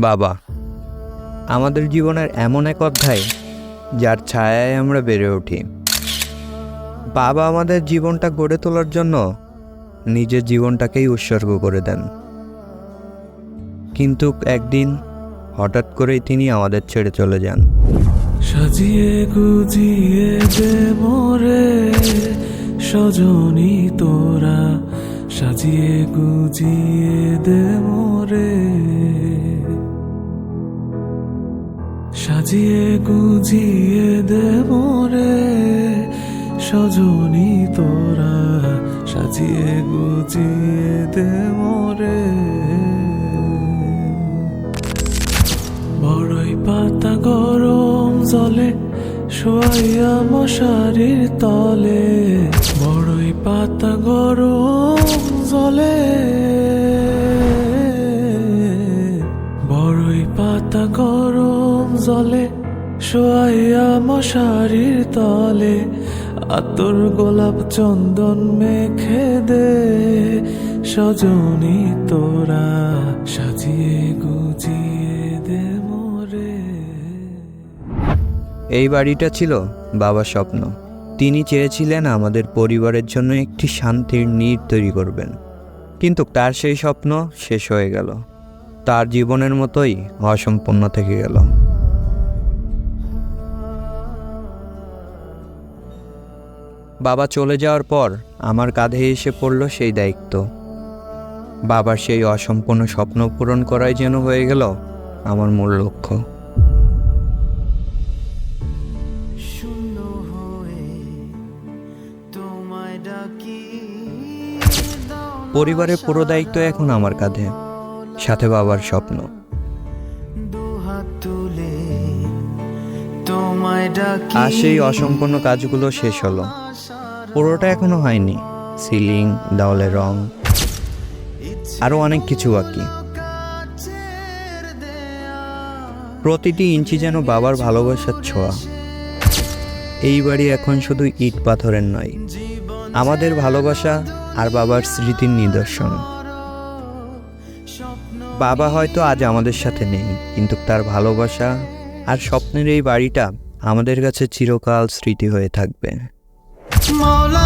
বাবা, আমাদের জীবনের এমন এক অধ্যায় যার ছায়ায় আমরা বেড়ে উঠি। বাবা আমাদের জীবনটা গড়ে তোলার জন্য নিজের জীবনটাকেই উৎসর্গ করে দেন। কিন্তু একদিন হঠাৎ করেই তিনি আমাদের ছেড়ে চলে যান। সাজিয়ে গুজিয়ে দে মোরে, সজনী তোরা, সাজিয়ে গুজিয়ে দে সাজিয়ে গুজিয়ে দে মোরে সজনী তোরা সাজিয়ে গুজিয়ে দে মোরে বড়ই পাতা গরম জলে, শোয়াইয়া মশারির তলে। বড়ই পাতা গরম জলে জলে শোয়াইয়া মশারির তলে, আতর গোলাপ চন্দন মেখে দে, সজনী তোরা সাজিয়ে গুজিয়ে দে মোরে। এই বাড়িটা ছিল বাবার স্বপ্ন। তিনি চেয়েছিলেন আমাদের পরিবারের জন্য একটি শান্তির নীড় তৈরি করবেন। কিন্তু তার সেই স্বপ্ন শেষ হয়ে গেল। তার জীবনের মতোই অসম্পূর্ণ থেকে গেল। বাবা চলে যাওয়ার পর আমার কাঁধে এসে পড়ল সেই দায়িত্ব। বাবার সেই অসম্পূর্ণ স্বপ্ন পূরণ করাই যেন হয়ে গেল আমার মূল লক্ষ্য। পরিবারের পুরো দায়িত্ব এখন আমার কাঁধে। সাথে বাবার স্বপ্ন। আর সেই অসম্পূর্ণ কাজগুলো শেষ হলো। পুরোটা এখনও হয়নি। সিলিং দেওয়ালে রং আরও অনেক কিছু বাকি প্রতিটি ইঞ্চি যেন বাবার ভালোবাসার ছোঁয়া। এই বাড়ি এখন শুধু ইট পাথরের নয়, আমাদের ভালোবাসা আর বাবার স্মৃতির নিদর্শন। বাবা হয়তো আজ আমাদের সাথে নেই, কিন্তু তার ভালোবাসা আর স্বপ্নের এই বাড়িটা আমাদের কাছে চিরকাল স্মৃতি হয়ে থাকবে। much more.